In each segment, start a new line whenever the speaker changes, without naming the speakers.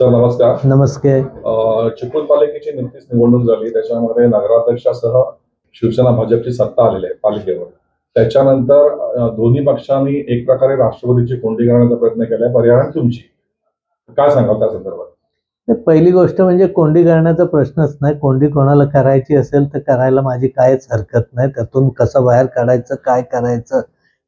Sir नमस्कार.
नमस्कार
अ, चिपळूण पालिकेची नुकतीच निवडणूक झाली. त्याच्यामध्ये नगराध्यक्षासह शिवसेना भाजपची सत्ता आलेली आहे पालिकेवर. त्याच्यानंतर दोन्ही पक्षांनी एक प्रकारे राष्ट्रवादीची कोंडी करण्याचा प्रयत्न केलाय पर्यावरण तुमची? काय सांगाल त्या संदर्भात?
पहिली गोष्ट म्हणजे कोंडी करण्याचा प्रश्नच नाही. कोंडी कोणाला करायची असेल तर करायला माझी काहीच हरकत नाही. त्यातून कसं बाहेर काढायचं काय करायचं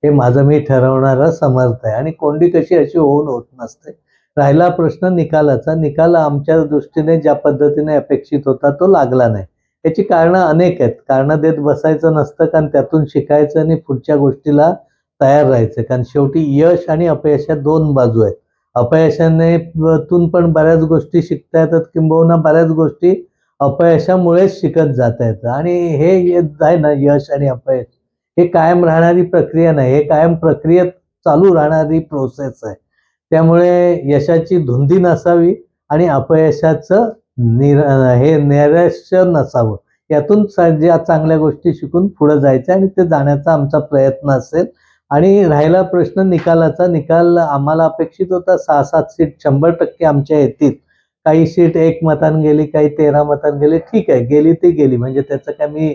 हे माझं मी ठरवणारा समर्थ आहे. आणि कोंडी कशी अशी होऊन होत नसते. राहिला प्रश्न निकालाचा. निकाल आमच्या दृष्टीने ज्या पद्धतीने अपेक्षित होता तो लागला नाही. याची कारणं अनेक आहेत. कारणं देत बसायचं नसतं कारण त्यातून शिकायचं आणि पुढच्या गोष्टीला तयार राहायचं. कारण शेवटी यश आणि अपयशात दोन बाजू आहेत. अपयशाने तून पण बऱ्याच गोष्टी शिकता येतात किंबहुना बऱ्याच गोष्टी अपयशामुळेच शिकत जाता येतं आणि हे येत आहे ना यश आणि अपयश. हे कायम राहणारी प्रक्रिया नाही. हे कायम प्रक्रियेत चालू राहणारी प्रोसेस आहे. त्यामुळे यशाची धुंदी नसावी आणि अपयशाचं निर हे नैराश्य नसावं. यातून स- ज्या चांगल्या गोष्टी शिकून पुढे जायचं आणि ते जाण्याचा आमचा प्रयत्न असेल. आणि राहिला प्रश्न निकालाचा निकाल आम्हाला अपेक्षित होता सहा सात सीट शंभर टक्के आमच्या येतील. काही सीट एक मतान गेली काही तेरा मतान गेली ठीक आहे गेली ती गेली. म्हणजे त्याचं काय मी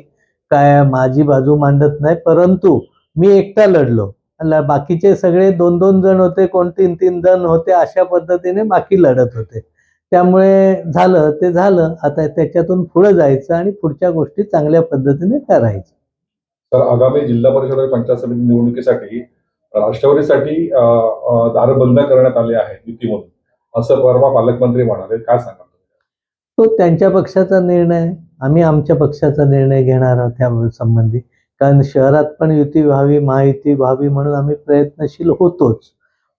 काय माझी बाजू मांडत नाही परंतु मी एकटा लढलो. बाकीचे सगळे दोन दोन जण होते कोण तीन तीन जण होते अशा पद्धतीने बाकी लढत होते. त्यामुळे झालं ते झालं. आता त्याच्यातून पुढे जायचं आणि पुढच्या गोष्टी चांगल्या पद्धतीने करायच्या
तर आगामी जिल्हा परिषद आणि पंचायत समिती निवडणुकीसाठी राष्ट्रवादीसाठी अ, अ, दारं बंद करण्यात आली आहेत युतीमधून असं परवा पालकमंत्री म्हणाले. काय सांगाल
तो त्यांच्या पक्षाचा निर्णय आहे. आम्ही आमच्या पक्षाचा निर्णय घेणार आहोत त्या संबंधी कारण शहरात पण युती व्हावी महायुती व्हावी म्हणून आम्ही प्रयत्नशील होतोच.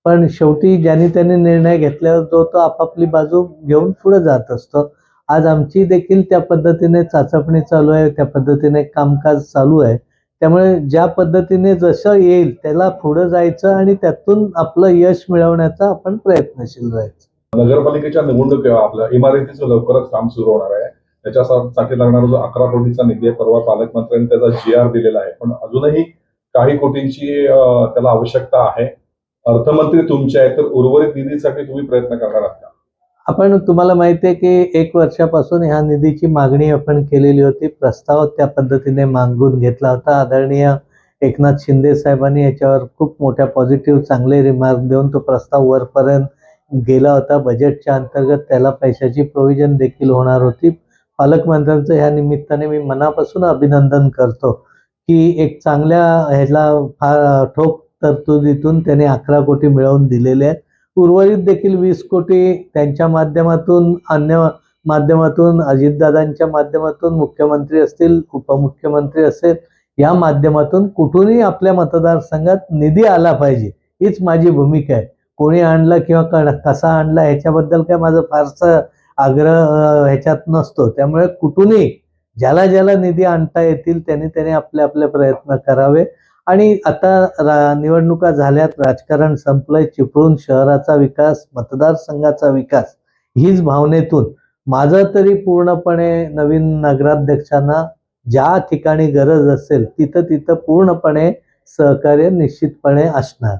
पण शेवटी ज्याने त्याने निर्णय घेतल्यावर जो तो आपापली बाजू घेऊन पुढे जात असतो. आज आमची देखील त्या पद्धतीने चाचपणी चालू आहे त्या पद्धतीने कामकाज चालू आहे. त्यामुळे ज्या पद्धतीने जसं येईल त्याला पुढे जायचं आणि त्यातून आपलं यश मिळवण्याचा आपण प्रयत्नशील राहायचं.
नगरपालिकेच्या निवडणूक आपल्या इमारतीचं लवकरच काम सुरू होणार आहे. त्याच्यासाठी लागणारा जो अकरा कोटीचा निधी आहे परवा पालकमंत्र्यांनी त्याचा जी आर दिलेला आहे. पण अजूनही काही कोटींची त्याला आवश्यकता आहे. अर्थमंत्री तुमचे आहेत तर उर्वरित निधीसाठी तुम्ही प्रयत्न करणार आहात का?
आपण तुम्हाला माहिती आहे की एक वर्षापासून ह्या निधीची मागणी आपण केलेली होती. प्रस्ताव त्या पद्धतीने मागून घेतला होता. आदरणीय एकनाथ शिंदे साहेबांनी याच्यावर खूप मोठ्या पॉझिटिव्ह चांगले रिमार्क देऊन तो प्रस्ताव वरपर्यंत गेला होता. बजेटच्या अंतर्गत त्याला पैशाची प्रोव्हिजन देखील होणार होती. पालकमंत्र्यांचं ह्या निमित्ताने मी मनापासून अभिनंदन करतो की एक चांगल्या ह्याला फार ठोक तरतुदीतून त्याने अकरा कोटी मिळवून दिलेले आहेत. उर्वरित देखील वीस कोटी त्यांच्या माध्यमातून अन्य माध्यमातून अजितदादांच्या माध्यमातून मुख्यमंत्री असतील उपमुख्यमंत्री असेल या माध्यमातून कुठूनही आपल्या मतदारसंघात निधी आला पाहिजे हीच माझी भूमिका आहे. कोणी आणला किंवा कसा आणला ह्याच्याबद्दल काय माझं फारसं आग्रह ह्याच्यात नसतो. त्यामुळे कुठूनही ज्याला ज्याला निधी आणता येतील त्यांनी त्याने आपले आपले प्रयत्न करावे. आणि आता रा निवडणुका झाल्यात राजकारण संपलंय. चिपळूण शहराचा विकास मतदारसंघाचा विकास हीच भावनेतून माझं तरी पूर्णपणे नवीन नगराध्यक्षांना ज्या ठिकाणी गरज असेल तिथं तिथं पूर्णपणे सहकार्य निश्चितपणे असणार.